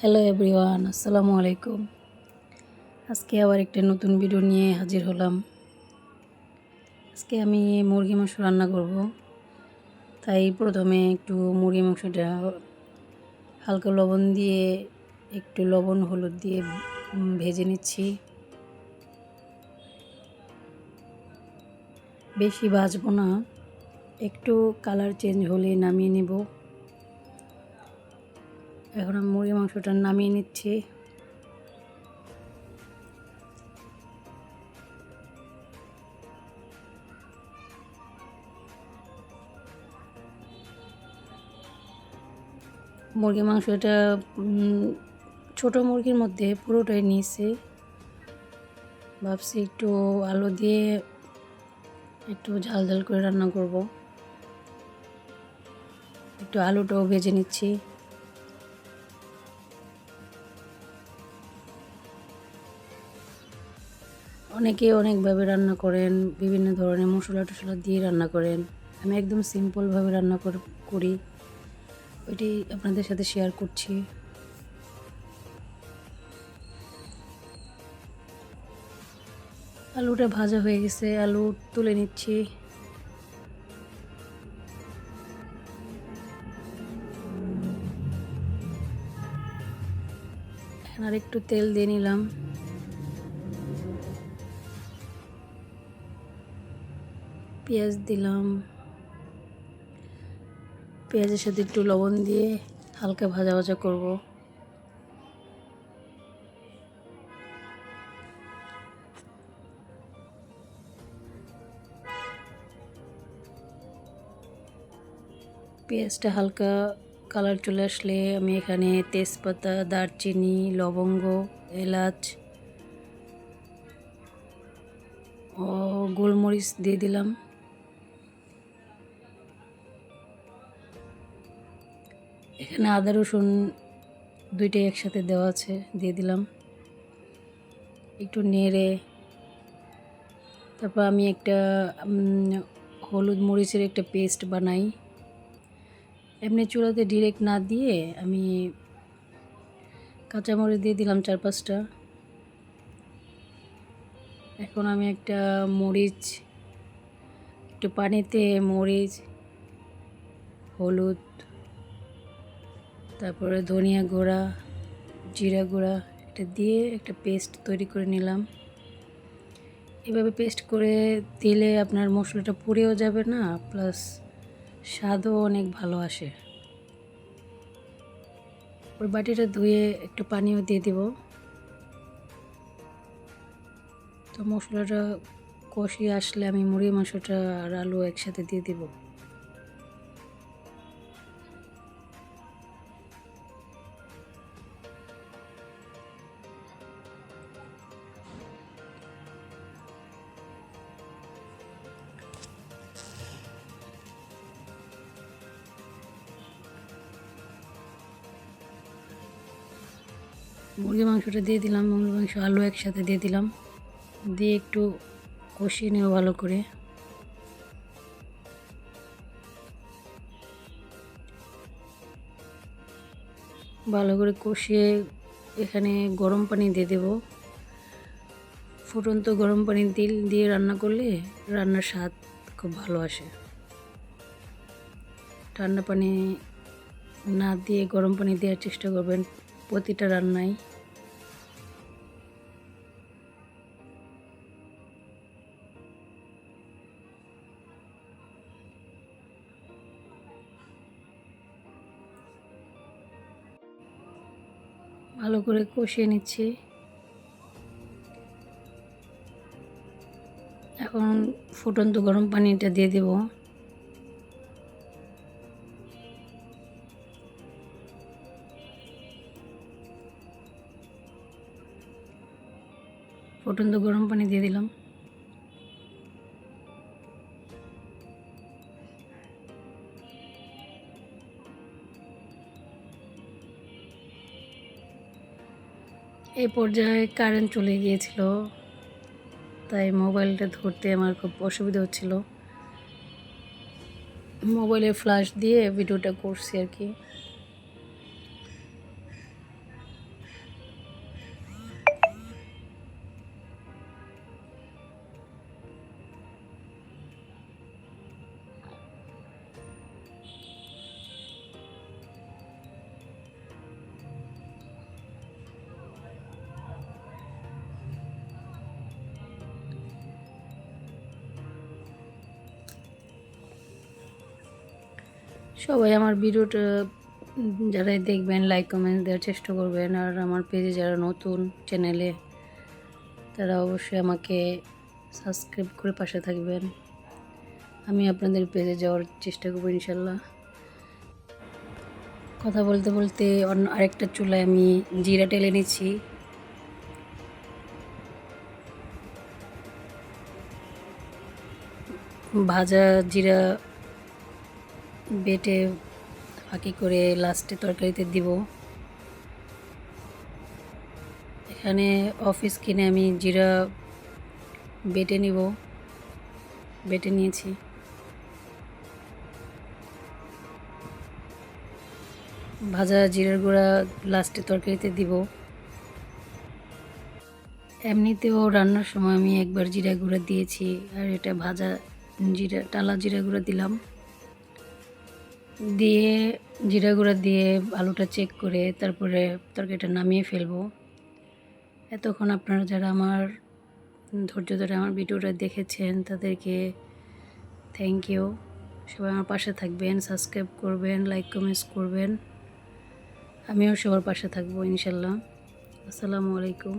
Hello everyone আসসালামু আলাইকুম। আজকে আবার একটা নতুন ভিডিও নিয়ে হাজির হলাম। আজকে আমি মুরগি মাংস রান্না করব। তাই প্রথমে একটু মুরগি মাংসটা হালকা লবণ দিয়ে, একটু লবণ হলুদ দিয়ে ভেজে নিচ্ছি। বেশি ভাজবো না, একটু কালার চেঞ্জ হলে নামিয়ে নেব। এখন মুরগি মাংসটা নামিয়ে নিচ্ছি। মুরগি মাংসটা ছোট মুরগির মধ্যে পুরোটাই নিয়েছি। ভাবছি একটু আলু দিয়ে একটু ঝাল ঝাল করে রান্না করব। একটু আলুটাও ভেজে নিচ্ছি। অনেকে অনেকভাবে রান্না করেন, বিভিন্ন ধরনের মশলা টশলা দিয়ে রান্না করেন। আমি একদম সিম্পলভাবে রান্না কর- ওইটি আপনাদের সাথে শেয়ার করছি। আলুটা ভাজা হয়ে গেছে, আলু তুলে নিচ্ছি। আর একটু তেল দিয়ে নিলাম। পেঁয়াজ দিলাম। পেঁয়াজের সাথে একটু লবণ দিয়ে হালকা ভাজা ভাজা করব। পেঁয়াজটা হালকা কালার চলে আসলে আমি এখানে তেজপাতা, দারচিনি, লবঙ্গ, এলাচ ও গোলমরিচ দিয়ে দিলাম। এখানে আদা, রসুন দুইটাই একসাথে দেওয়া আছে, দিয়ে দিলাম। একটু নেড়ে, তারপর আমি একটা হলুদ মরিচের একটা পেস্ট বানাই। এমনি চুলাতে ডিরেক্ট না দিয়ে আমি কাঁচামরিচ দিয়ে দিলাম চার পাঁচটা। এখন আমি একটা মরিচ, একটু পানিতে মরিচ, হলুদ তারপরে ধনিয়া গুঁড়া, জিরা গুঁড়া, এটা দিয়ে একটা পেস্ট তৈরি করে নিলাম। এভাবে পেস্ট করে দিলে আপনার মশলাটা পুড়েও যাবে না, প্লাস স্বাদও অনেক ভালো আসে। ওই বাটিটা ধুয়ে একটু পানিও দিয়ে দিব। তো মশলাটা কষিয়ে আসলে আমি মুড়ি মাংসটা আর আলু একসাথে দিয়ে দিব। মুরগি মাংসটা দিয়ে দিলাম, মুরগি মাংস, আলু একসাথে দিয়ে দিলাম। দিয়ে একটু কষিয়ে নেব ভালো করে। ভালো করে কষিয়ে এখানে গরম পানি দিয়ে দেব। ফুটন্ত গরম পানি দিল, দিয়ে রান্না করলে রান্নার স্বাদ খুব ভালো আসে। ঠান্ডা পানি না দিয়ে গরম পানি দেওয়ার চেষ্টা করবেন। প্রতিটা রান্নায় ভালো করে কষিয়ে নিচ্ছি। এখন ফুটন্ত গরম পানিটা দিয়ে দেব। ফুটন্ত গরম পানি দিয়ে দিলাম। এই পর্যায়ে কারেন্ট চলে গিয়েছিল, তাই মোবাইলটা ধরতে আমার খুব অসুবিধা হচ্ছিল। মোবাইলে ফ্ল্যাশ দিয়ে ভিডিওটা করছি আর কি। সবাই আমার ভিডিওটা যারাই দেখবেন লাইক কমেন্ট দেওয়ার চেষ্টা করবেন। আর আমার পেজে যারা নতুন চ্যানেলে তারা অবশ্যই আমাকে সাবস্ক্রাইব করে পাশে থাকবেন। আমি আপনাদের পেজে যাওয়ার চেষ্টা করব, ইনশাল্লাহ। কথা বলতে বলতে অন্য আরেকটা চুলায় আমি জিরা টেলে নিচ্ছি ভাজা জিরা বেটে ফাঁকি করে লাস্টে তরকারিতে দিব। এখানে অফিস কিনে আমি জিরা বেটে নিব। বেটে নিয়েছি। ভাজা জিরার গুঁড়া লাস্টে তরকারিতে দিব। এমনিতেও রান্নার সময় আমি একবার জিরা গুঁড়া দিয়েছি, আর এটা ভাজা জিরা, টালা জিরা গুঁড়া দিলাম। দিয়ে জিরা গুঁড়া দিয়ে আলুটা চেক করে তারপরে তরকারিটা নামিয়ে ফেলব। এতক্ষণ আপনারা যারা আমার ধৈর্য ধরে আমার ভিডিওটা দেখেছেন তাদেরকে থ্যাংক ইউ সবাই আমার পাশে থাকবেন সাবস্ক্রাইব করবেন লাইক কমেন্টস করবেন। আমিও সবার পাশে থাকব ইনশাল্লাহ। আসসালামু আলাইকুম।